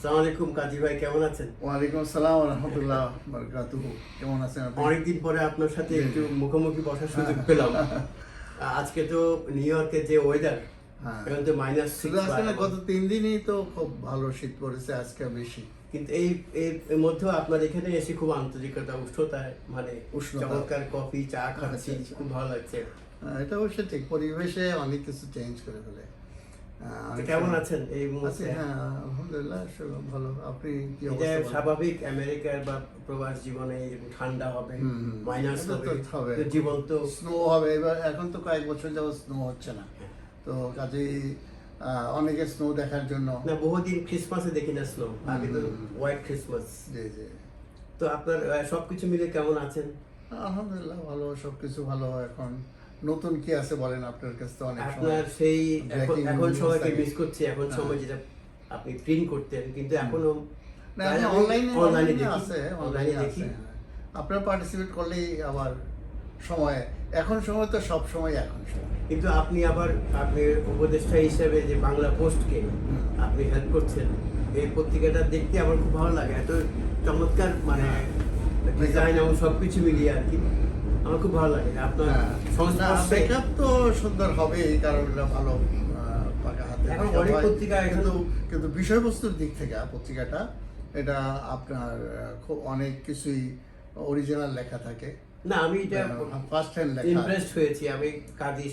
আসসালামু আলাইকুম কাজী ভাই কেমন আছেন? ওয়ালাইকুম আসসালাম রহমতুল্লাহ বারকাতুহু। কেমন আছেন আপনি? অনেকদিন পরে আপনার সাথে একটু মুখোমুখি বসার সুযোগ পেলাম। আজকে তো নিউ যে ওয়েদার হ্যাঁ। এখন তো মাইনাস শুধু আজকে না গত তিন দিনই তো খুব ভালো শীত পড়েছে আজকে বেশি। কিন্তু এই এর মধ্যেও আপনার এখানে এসে খুব আন্তরিকতা উষ্ণতায় মানে। চমৎকার কফি চা খাচ্ছি আচ্ছা, আচ্ছা। খুব ভালো লাগছে। এটা অবশ্যই ঠিক পরিবেশে অনেক কিছু চেঞ্জ করে ফেলে। কেমন আছেন? এই মুহূর্তে? হ্যাঁ আলহামদুলিল্লাহ ভালো। আপনি কি এটা অবস্থা বলেন? স্বাভাবিক আমেরিকার বা প্রবাস জীবনে ঠান্ডা হবে। মাইনাস হবে। জীবন তো স্নো হবে এবার এখন তো কয়েক বছর যাবত স্নো হচ্ছে না। তো কাজেই আহ, অনেকে স্নো দেখার জন্য। না বহুদিন ক্রিসমাসে দেখি না স্নো আগে তো হোয়াইট ক্রিসমাস জি জি। তো আপনার সবকিছু মিলে কেমন আছেন? আলহামদুলিল্লাহ ভালো সবকিছু ভালো এখন। নতুন কি আছে বলেন আপনার কাছে তো অনেক সময়? আপনার সেই এখন সময়কে মিস করছি এখন হ্যাঁ। সময় যেটা আপনি প্রিন্ট করতেন কিন্তু এখনও অনলাইনে অনলাইনে আছে অনলাইনে দেখি। আপনারা পার্টিসিপেট করলেই আবার সময় এখন সময় তো সব সময় এখন সময়। কিন্তু আপনি আবার আপনি উপদেষ্টা হিসেবে যে বাংলা পোস্টকে আপনি হেল্প করছেন এই পত্রিকাটা দেখতে আমার খুব ভালো লাগে এত চমৎকার মানে ডিজাইন এবং সবকিছু মিলিয়ে আর কি। আমার খুব ভালো লাগে আপনার মেকআপ তো সুন্দর কারণ এটা ভালো পাকা হাতে এখন অনেক পত্রিকা কিন্তু কিন্তু বিষয়বস্তুর দিক থেকে পত্রিকাটা এটা আপনার খুব অনেক কিছুই অরিজিনাল লেখা থাকে। না আমি এটা ফার্স্ট লেখা। ইমপ্রেসড হয়েছি। আমি কাজী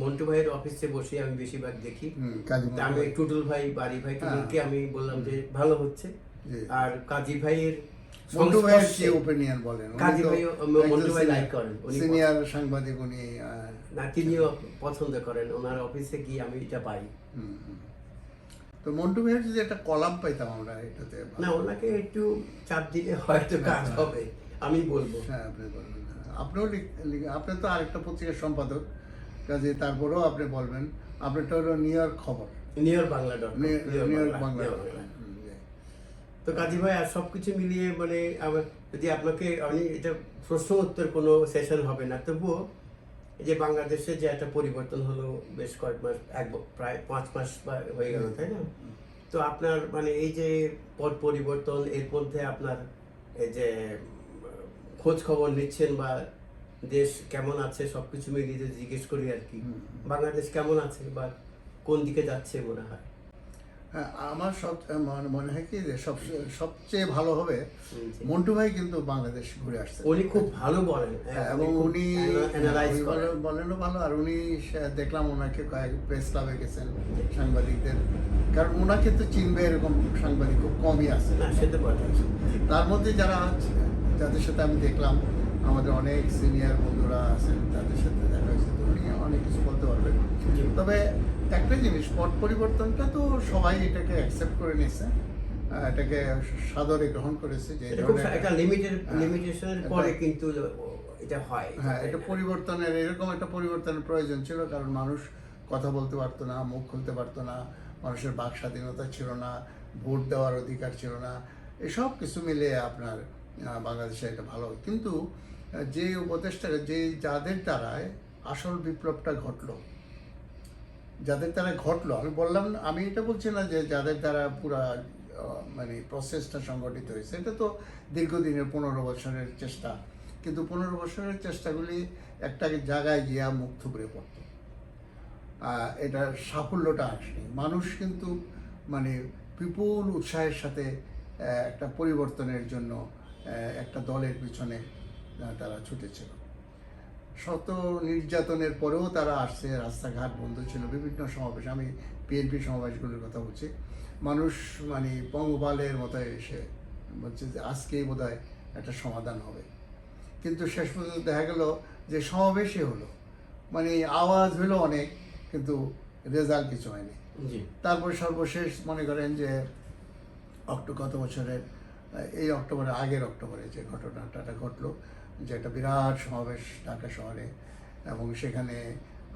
মন্টু ভাইয়ের অফিসে বসে আমি বেশিরভাগ দেখি। আমি। টুটুল ভাই বাড়ি ভাই হ্যাঁ। টুটুলকে আমি বললাম যে ভালো হচ্ছে। আর কাজী ভাইয়ের মন্টু ভাইয়ের কি ওপিনিয়ন বলেন? কাজী ভাইও- মন্টু ভাই like করেন। সিনিয়র সাংবাদিক উনি না তিনিও পছন্দ করেন ওনার অফিসে গিয়ে আমি এটা পাই। তো মন্টু ভাইয়ের যদি একটা কলাম পাইতাম আমরা এটাতে না ওনাকে একটু চাপ দিলে হয়তো কাজ হবে আমি বলব। হ্যাঁ আপনি বলবেন। আপনিও আপনি তো আরেকটা পত্রিকার সম্পাদক কাজে তারপরেও আপনি বলবেন আপনারটা হলো নিউ ইয়র্ক খবর। New York Bangla dot New York Bangla. হুম, জি। তো কাজী ভাই আর সবকিছু মিলিয়ে মানে আমার যদি আপনাকে আমি এটা প্রশ্ন উত্তর কোনো সেশন হবে না তবুও এই যে বাংলাদেশে যে একটা পরিবর্তন হলো বেশ কয়েক মাস এক প্রায় পাঁচ মাস হয়ে গেল তাই না? তো আপনার মানে এই যে পট পরিবর্তন এর মধ্যে আপনার এই যে খোঁজ খবর নিচ্ছেন বা দেশ কেমন আছে সবকিছু মিলিয়ে যদি জিজ্ঞেস করি আর কি বাংলাদেশ কেমন আছে বা কোন দিকে যাচ্ছে মনে হ্যাঁ? আমার সব মনে- মনে হয় কি যে সব সবচেয়ে ভালো হবে মন্টু ভাই কিন্তু বাংলাদেশ ঘুরে আসছে। উনি খুব ভালো বলেন। হ্যাঁ, এবং উনি বলেনও ভালো আর উনি দেখলাম ওনাকে কয়েক প্রেস ক্লাবে গেছেন সাংবাদিকদের। কারণ ওনাকে তো চিনবে এরকম সাংবাদিক খুব কমই আছে। তার মধ্যে যারা আছে, যাদের সাথে আমি দেখলাম আমাদের অনেক সিনিয়র বন্ধুরা আছেন তাদের সাথে দেখা হয়েছে তো উনি অনেক কিছু বলতে পারবেন। তবে একটা জিনিস পট পরিবর্তনটা তো সবাই এটাকে অ্যাকসেপ্ট করে নিয়েছে। এটাকে সাদরে গ্রহণ করেছে যে এটা একটা লিমিটেড হ্যাঁ, লিমিটেশনের পরে কিন্তু এটা হয়। হ্যাঁ এটা পরিবর্তনের এরকম একটা পরিবর্তনের প্রয়োজন ছিল কারণ মানুষ কথা বলতে পারতো না মুখ খুলতে পারতো না মানুষের বাক স্বাধীনতা ছিল না ভোট দেওয়ার অধিকার ছিল না। এসব কিছু মিলে আপনার বাংলাদেশে এটা ভালো কিন্তু যে উপদেষ্টা যে যাদের দ্বারায় আসল বিপ্লবটা ঘটলো যাদের দ্বারা ঘটলো, আমি বললাম, আমি এটা বলছি না যে যাদের দ্বারা পুরা মানে প্রসেসটা সংগঠিত হয়েছে, এটা তো দীর্ঘদিনের, পনেরো বছরের চেষ্টা। কিন্তু পনেরো বছরের চেষ্টাগুলি একটা জায়গায় গিয়া মুখ থুবড়ে পড়ত। এটার সাফল্যটা আসেনি। মানুষ কিন্তু মানে বিপুল উৎসাহের সাথে একটা পরিবর্তনের জন্য একটা দলের পিছনে তারা ছুটেছিল। শত নির্যাতনের পরেও তারা আসছে রাস্তাঘাট বন্ধ ছিল বিভিন্ন সমাবেশ। আমি বিএনপি সমাবেশগুলোর কথা বলছি। মানুষ মানে পঙ্গপালের মতো এসে বলছে যে আজকেই বোধ একটা সমাধান হবে। কিন্তু শেষ পর্যন্ত দেখা গেল যে সমাবেশই হলো। মানে আওয়াজ হলো অনেক কিন্তু রেজাল্ট কিছু হয়নি। জি। তারপর সর্বশেষ মনে করেন যে অক্টো গত বছরের এই অক্টোবরে আগের অক্টোবরে যে ঘটনাটা ঘটলো যে একটা বিরাট সমাবেশ ঢাকা শহরে এবং সেখানে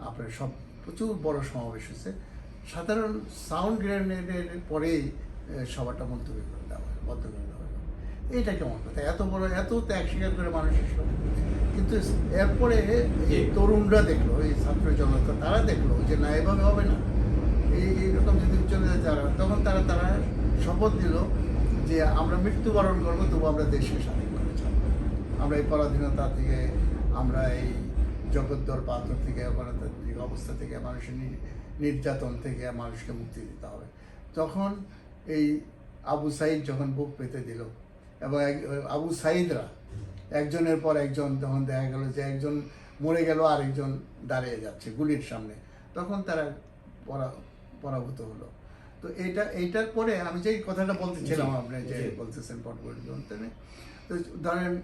আপনার সব প্রচুর বড় সমাবেশ হয়েছে। সাধারণ সাউন্ড গ্রেনেডের পরেই সবারটা মন্তব্য করে দেওয়া হয় করে দেওয়া হলো এইটা কেমন কথা? এত বড় এত ত্যাগ স্বীকার করে মানুষ কিন্তু এরপরে এই তরুণরা দেখল এই ছাত্র জনতা তারা দেখল যে না এভাবে হবে না। এই এইরকম যদি চলে যায় যারা তখন তারা তারা শপথ দিল যে আমরা মৃত্যুবরণ করব তবু আমরা করে ছাড়বো আমরা এই পরাধীনতা থেকে আমরা এই জগদ্দর পাথর থেকে গণতান্ত্রিক অবস্থা থেকে মানুষের নির্যাতন থেকে মানুষকে মুক্তি দিতে হবে। তখন এই আবু সাইদ যখন বুক পেতে দিল এবং আবু সাইদরা একজনের পর একজন যখন দেখা গেল যে একজন মরে গেল আরেকজন দাঁড়িয়ে যাচ্ছে গুলির সামনে। তখন তারা পরা- পরাভূত হলো। তো এইটা এইটার পরে আমি যে কথাটা বলতেছিলাম আপনি যে। বলতেছেন পট তো ধরেন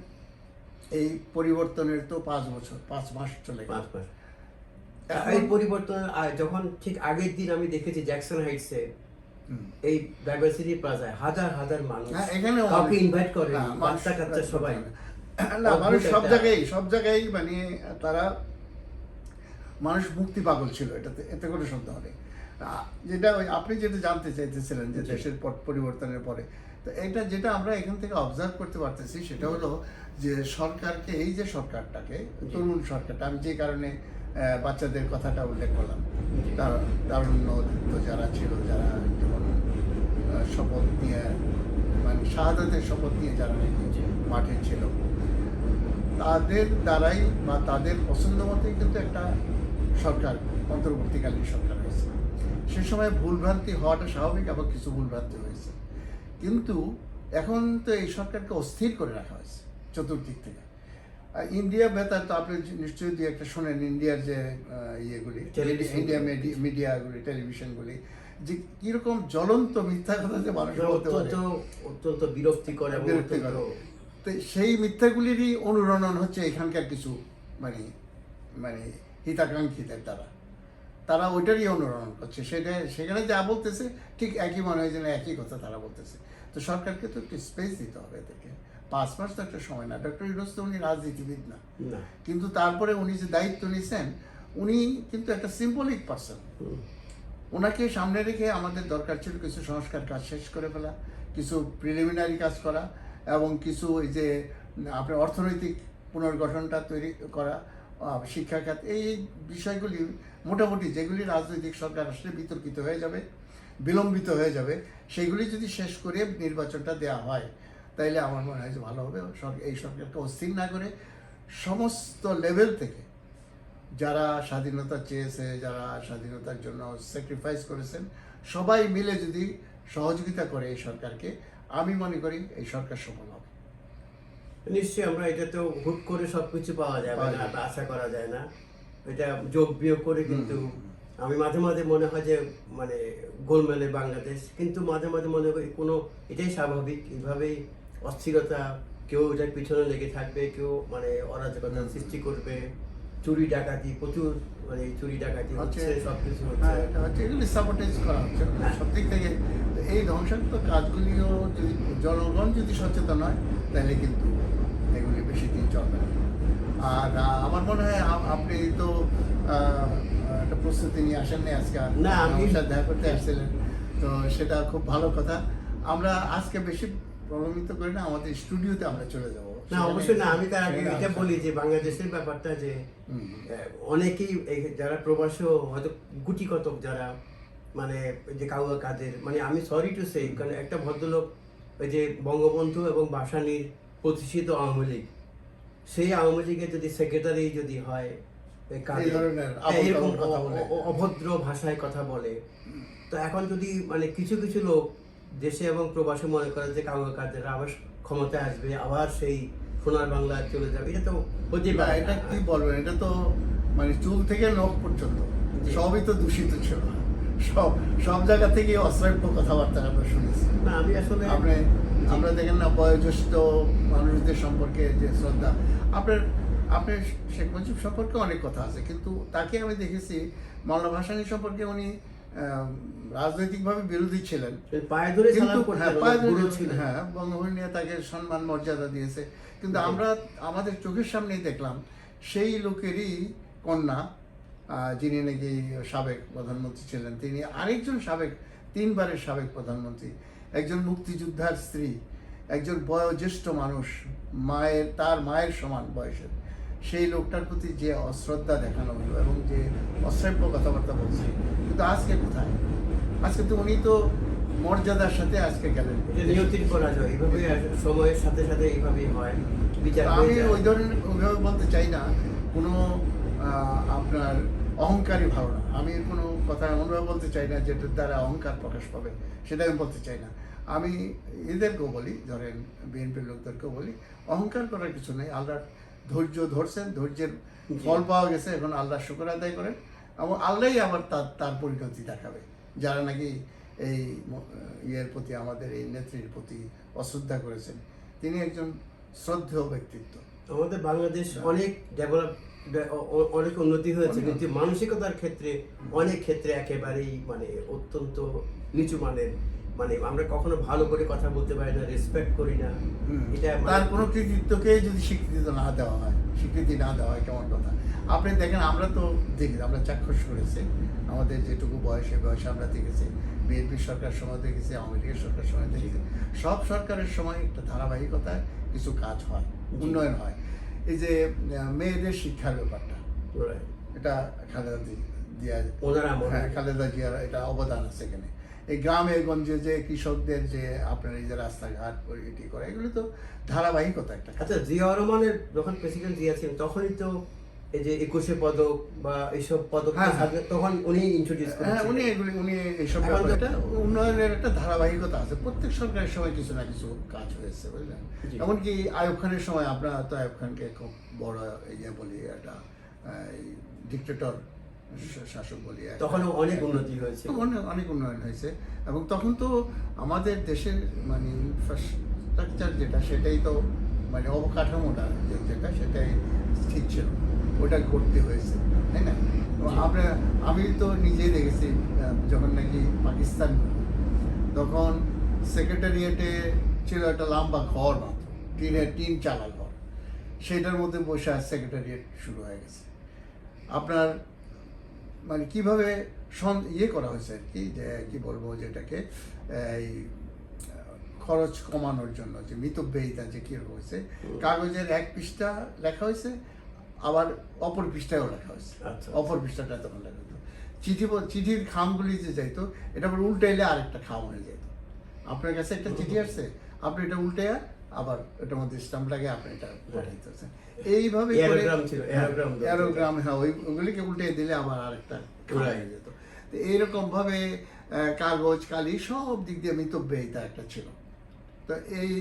এই পরিবর্তনের তো পাঁচ বছর পাঁচ মাস চলে গেল। এই পরিবর্তন যখন ঠিক আগের দিন আমি দেখেছি জ্যাকসন হাইটসে এই ডাইভার্সিটি প্লাজায় হাজার হাজার মানুষ হ্যাঁ, এখানেও কাউকে ইনভাইট করে বাচ্চা কাচ্চা সবাই। না মানুষ সব জায়গায় সব জায়গায় মানে তারা মানুষ মুক্তি পাগল ছিল এটাতে এতে কোনো সন্দেহ নেই। যেটা ওই আপনি যেটা জানতে চাইতেছিলেন যে দেশের পরিবর্তনের পরে তো এটা যেটা আমরা এখান থেকে অবজার্ভ করতে পারতেছি সেটা হলো যে সরকারকে এই যে সরকারটাকে তরুণ সরকারটা আমি যে কারণে বাচ্চাদের কথাটা উল্লেখ করলাম। তার তারুণ্য দীপ্ত যারা ছিল যারা যেমন শপথ নিয়ে মানে শাহাদাতের শপথ নিয়ে যারা মাঠে ছিল তাদের দ্বারাই বা তাদের পছন্দ মতোই কিন্তু একটা সরকার অন্তর্বর্তীকালীন সরকার হয়েছে। সে সময় ভুলভ্রান্তি হওয়াটা স্বাভাবিক আবার কিছু ভুলভ্রান্তি হয়েছে। কিন্তু এখন তো এই সরকারকে অস্থির করে রাখা হয়েছে চতুর্দিক থেকে ইন্ডিয়া বেতার তো আপনি নিশ্চয়ই দিয়ে একটা শোনেন ইন্ডিয়ার যে ইয়েগুলি ইন্ডিয়া গুলি। মিডিয়াগুলি টেলিভিশনগুলি যে কীরকম জ্বলন্ত মিথ্যা কথা যে মানুষ বলতে পারে অত্যন্ত অত্যন্ত বিরক্তিকর বিরক্তিকর। তো সেই মিথ্যাগুলিরই অনুরণন হচ্ছে এখানকার কিছু মানে মানে হিতাকাঙ্ক্ষীদের দ্বারা তারা ওইটারই অনুরণন করছে। সেটা সেখানে যা বলতেছে ঠিক একই মনে হয় যেন একই কথা তারা বলতেছে। তো সরকারকে তো একটু স্পেস দিতে হবে এদেরকে। পাঁচ মাস তো একটা সময় না। ডক্টর ইউনুস তো উনি রাজনীতিবিদ না। না। কিন্তু তারপরে উনি যে দায়িত্ব নিয়েছেন উনি কিন্তু একটা সিম্বলিক পার্সন ওনাকে সামনে রেখে আমাদের দরকার ছিল কিছু সংস্কার কাজ শেষ করে ফেলা কিছু প্রিলিমিনারি কাজ করা এবং কিছু এই যে আপনার অর্থনৈতিক পুনর্গঠনটা তৈরি করা শিক্ষাখাত এই বিষয়গুলি মোটামুটি যেগুলি রাজনৈতিক সরকার আসলে বিতর্কিত হয়ে যাবে বিলম্বিত হয়ে যাবে সেগুলি যদি শেষ করে নির্বাচনটা দেওয়া হয় তাইলে আমার মনে হয় যে ভালো হবে। এই সরকারকে অস্থির না করে সমস্ত লেভেল থেকে যারা স্বাধীনতা চেয়েছে যারা স্বাধীনতার জন্য স্যাক্রিফাইস করেছেন সবাই মিলে যদি সহযোগিতা করে এই সরকারকে আমি মনে করি এই সরকার সফল হবে। নিশ্চয়ই আমরা এটা তো হুট করে সবকিছু পাওয়া যাবে পাওয়া না আশা করা যায় না। এটা যোগ বিয়োগ করে কিন্তু আমি মাঝে মাঝে মনে হয় যে মানে গোলমেলে বাংলাদেশ কিন্তু মাঝে মাঝে মনে করি কোনো এটাই স্বাভাবিক। এইভাবেই অস্থিরতা কেউ এটার পিছনে লেগে থাকবে কেউ মানে অরাজকতা সৃষ্টি করবে। চুরি ডাকাতি প্রচুর মানে চুরি ডাকাতি হচ্ছে সবকিছু হ্যাঁ, হচ্ছে। এগুলি সাপোর্টাইজ করা হচ্ছে। হ্যাঁ। সব দিক থেকে এই ধ্বংসাত্মক কাজগুলিও যদি জনগণ যদি সচেতন হয় তাহলে কিন্তু এগুলি বেশি দিন চলবে আর আমার মনে হয় আপনি তো একটা প্রস্তুতি নিয়ে আসেন নাই আজকে না, আমি- দেখা করতে আসছিলেন। তো সেটা খুব ভালো কথা। আমরা আজকে বেশি প্রভাবিত করি না আমাদের স্টুডিওতে আমরা চলে যাব। না অবশ্যই না আমি তার আগে এটা বলি যে বাংলাদেশের ব্যাপারটা যে অনেকেই যারা প্রবাসী হয়তো গুটি কতক যারা মানে যে কাউয়া কাদের মানে আমি সরি টু সে কারণ একটা ভদ্রলোক ওই যে বঙ্গবন্ধু এবং বাসানির প্রতিষ্ঠিত আওয়ামী লীগ সেই আওয়ামী লীগের যদি সেক্রেটারি যদি হয় হ্যাঁ, এরকম অভদ্র ভাষায় কথা বলে। তো এখন যদি মানে কিছু কিছু লোক দেশে এবং প্রবাসে মনে করে যে কাউয়া কাদের আবার ক্ষমতায় আসবে আবার সেই সোনার বাংলা চলে যাবে এটা তো হতে পারে এটা কি বলবেন? এটা তো মানে চুল থেকে নখ পর্যন্ত। সবই তো দূষিত ছিল। সব সব জায়গা থেকে অশ্রাব্য কথাবার্তা আমরা শুনেছি। না আমি আসলে আপনি আমরা দেখেন না বয়োজ্যেষ্ঠ মানুষদের সম্পর্কে যে শ্রদ্ধা। আপনার আপনার শেখ মুজিব সম্পর্কে অনেক কথা আছে কিন্তু তাকে আমি দেখেছি মাওলানা ভাসানী সম্পর্কে উনি রাজনৈতিকভাবে বিরোধী ছিলেন। পায়ে ধরে হ্যাঁ, হ্যাঁ বঙ্গবন্ধু নিয়ে তাকে সম্মান মর্যাদা দিয়েছে। কিন্তু আমরা আমাদের চোখের সামনেই দেখলাম সেই লোকেরই কন্যা যিনি নাকি সাবেক প্রধানমন্ত্রী ছিলেন তিনি আরেকজন সাবেক তিনবারের সাবেক প্রধানমন্ত্রী। একজন মুক্তিযোদ্ধার স্ত্রী একজন বয়োজ্যেষ্ঠ মানুষ মায়ের তার মায়ের সমান বয়সের সেই লোকটার প্রতি যে অশ্রদ্ধা দেখানো হলো এবং যে অশ্রাব্য কথাবার্তা বলছে কিন্তু আজকে কোথায়? আজকে তো উনি তো মর্যাদার সাথে আজকে গেলেন। নিয়তির পরাজয় এইভাবে সময়ের সাথে সাথে এইভাবেই হয় বিচার আমি ওই ধরনের ওইভাবে বলতে চাই না কোনো আপনার অহংকারী ভাবনা। আমি কোনো কথা এমনভাবে বলতে চাই না যেটার দ্বারা অহংকার প্রকাশ পাবে সেটা আমি বলতে চাই না। আমি এদেরকেও বলি ধরেন বিএনপির লোকদেরকেও বলি অহংকার করার কিছু নেই। আল্লাহ ধৈর্য ধরছেন ধৈর্যের ফল পাওয়া গেছে এখন আল্লাহ শুকর আদায় করেন। এবং আল্লাহই আবার তার তার পরিণতি দেখাবে। যারা নাকি এই ইয়ের প্রতি আমাদের এই নেত্রীর প্রতি অশ্রদ্ধা করেছেন তিনি একজন শ্রদ্ধেয় ব্যক্তিত্ব। আমাদের বাংলাদেশ অনেক ডেভেলপ অনেক উন্নতি হয়েছে কিন্তু মানসিকতার ক্ষেত্রে অনেক ক্ষেত্রে একেবারেই মানে অত্যন্ত নিচু মানের। মানে আমরা কখনো ভালো করে কথা বলতে পারি না রেসপেক্ট করি না। এটা তার কোনো কৃতিত্বকে যদি স্বীকৃতি না দেওয়া হয় স্বীকৃতি না দেওয়া হয় কেমন কথা। আপনি দেখেন আমরা তো দেখি আমরা চাক্ষুষ করেছি। আমাদের যেটুকু বয়সে বয়সে আমরা দেখেছি বিএনপি সরকার সময় দেখেছি আওয়ামী লীগের সরকার সময় দেখেছি। সব সরকারের সময় একটা ধারাবাহিকতায় কিছু কাজ হয় উন্নয়ন হয়। এই যে মেয়েদের শিক্ষার ব্যাপারটা। এটা খালেদা আমলে। হ্যাঁ খালেদা জিয়ার এটা অবদান আছে এখানে। এই গ্রামে গঞ্জে যে কৃষকদের যে আপনার এই যে রাস্তাঘাট করে এটি করে এগুলো তো ধারাবাহিকতা একটা আচ্ছা জিয়া রহমানের যখন প্রেসিডেন্ট জিয়া ছিলেন তখনই তো এই যে একুশে পদক বা এইসব পদক হ্যাঁ, হ্যাঁ। তখন উনি ইন্ট্রোডিউস হ্যাঁ উনি এগুলি উনি এইসব এখন তো- ব্যাপারে একটা উন্নয়নের একটা ধারাবাহিকতা আছে। প্রত্যেক সরকারের সময় কিছু না কিছু কাজ হয়েছে বুঝলেন। এমনকি আয়ুব খানের সময় আমরা তো আয়ুব খানকে খুব বড় ইয়ে বলি একটা ডিক্টেটর শাসক বলি। তখনও অনেক উন্নতি হয়েছে। অনেক অনেক উন্নয়ন হয়েছে। এবং তখন তো আমাদের দেশের মানে ইনফ্রাস্ট্রাকচার যেটা সেটাই তো মানে অবকাঠামোটা যেটা সেটাই ঠিক ছিল। ওটা করতে হয়েছে তাই না। আমরা আমি তো নিজেই দেখেছি যখন নাকি পাকিস্তান তখন সেক্রেটারিয়েটে ছিল একটা লম্বা ঘর টিনের টিন চালা ঘর। সেটার মধ্যে বসে সেক্রেটারিয়েট শুরু হয়ে গেছে। আপনার মানে কীভাবে সন- ইয়ে করা হয়েছে আর কি যে কি বলব যেটাকে এই খরচ কমানোর জন্য যে মিতব্যয়িতা যে কীরকম হয়েছে কাগজের এক পৃষ্ঠা লেখা হয়েছে আবার অপর পৃষ্ঠায়ও লেখা হয়েছে। আচ্ছা। অপর পৃষ্ঠাটা তখন লেখা হতো চিঠি চিঠির খামগুলি যে যাইতো এটা আবার উল্টাইলে আরেকটা খাম হয়ে যেত আপনার কাছে একটা চিঠি আসছে আপনি এটা উল্টাইয়া আবার এটার মধ্যে স্টাম্প লাগিয়ে আপনি এটা পাঠাইতেছেন। এইভাবে। অ্যারোগ্রাম হ্যাঁ ওই ওগুলিকে উল্টে দিলে আবার আরেকটা হয়ে যেত। তো এইরকম ভাবে আহ, কাগজ কালি সব দিক দিয়ে মিতব্যয়িতা একটা ছিল। তো এই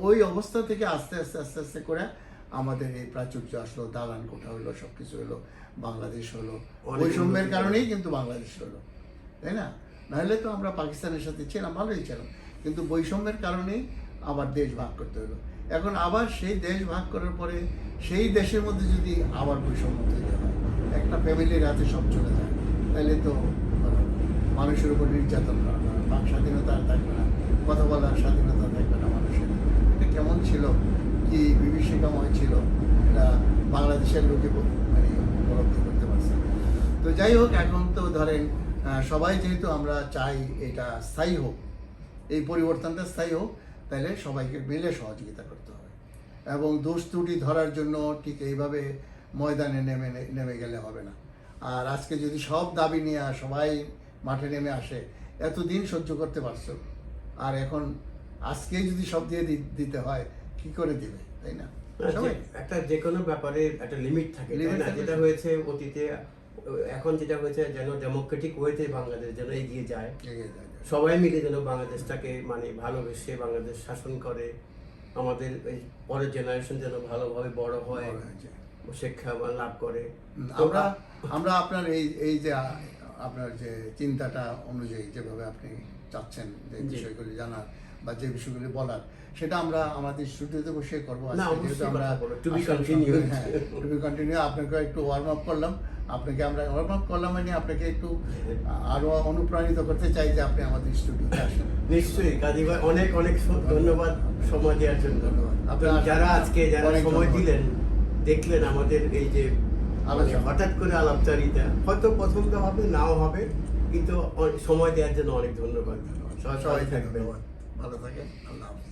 ওই অবস্থা থেকে আস্তে আস্তে আস্তে আস্তে করে আমাদের এই প্রাচুর্য আসলো দালান কোঠা হলো সব কিছু হলো বাংলাদেশ হলো। বৈষম্যের কারণেই কিন্তু বাংলাদেশ হলো তাই না? নাহলে তো আমরা পাকিস্তানের সাথে ছিলাম ভালোই ছিলাম। কিন্তু বৈষম্যের কারণেই আবার দেশ ভাগ করতে হলো। এখন আবার সেই দেশ ভাগ করার পরে সেই দেশের মধ্যে যদি আবার বৈষম্য তৈরি হয় একটা ফ্যামিলির হাতে সব চলে যায় তাহলে তো মানে মানুষের উপর নির্যাতন করা বাক স্বাধীনতা আর থাকবে না কথা বলার স্বাধীনতা থাকবে না মানুষের। এটা কেমন ছিল? কি বিভীষিকাময় ছিল, এটা বাংলাদেশের লোকে মানে উপলব্ধি করতে পারছে। তো যাই হোক এখন তো ধরেন সবাই যেহেতু আমরা চাই এটা স্থায়ী হোক, এই পরিবর্তনটা স্থায়ী হোক, তাহলে সবাইকে মিলে সহযোগিতা করতে হবে। এবং দোষ ত্রুটি ধরার জন্য ঠিক এইভাবে ময়দানে নেমে নেমে গেলে হবে না। আর আজকে যদি সব দাবি নিয়ে সবাই মাঠে নেমে আসে, এতদিন সহ্য করতে পারছ। আর এখন আজকেই যদি সব দিয়ে দিতে হয় কি করে দিবে তাই না? একটা যে কোনো ব্যাপারে একটা লিমিট থাকে না? যেটা হয়েছে অতীতে এখন যেটা হয়েছে যেন ডেমোক্রেটিক ওয়েতে বাংলাদেশ যেন এগিয়ে যায়। সবাই মিলে যেন বাংলাদেশটাকে মানে ভালোবেসে বাংলাদেশ শাসন করে আমাদের এই পরের জেনারেশন যেন ভালোভাবে বড় হয়। শিক্ষা লাভ করে। আমরা আমরা আপনার এই এই যে আপনার যে চিন্তাটা অনুযায়ী যেভাবে আপনি চাচ্ছেন যে বিষয়গুলি জানার বা যে বিষয়গুলি বলার সেটা আমরা আমাদের স্টুডিওতে বসে করব। যেহেতু আমরা. হ্যাঁ টু বি কন্টিনিউ আপনাকে একটু ওয়ার্ম আপ করলাম। আপনাকে আমরা ওয়ার্ম আপ করলাম মানে আপনাকে একটু আরও অনুপ্রাণিত করতে চাই যে আপনি আমাদের স্টুডিওতে আসেন। নিশ্চয়ই কাজী ভাই অনেক অনেক ধন্যবাদ। সময় দেওয়ার জন্য। ধন্যবাদ। আপনারা যারা আজকে যারা সময় দিলেন দেখলেন আমাদের এই যে আলোচনা। মানে হঠাৎ করে আলাপচারিতা হয়তো পছন্দ হবে নাও হবে কিন্তু সময় দেওয়ার জন্য অনেক ধন্যবাদ। সবাই থাকবে ভালো থাকেন। আল্লাহ হাফিজ।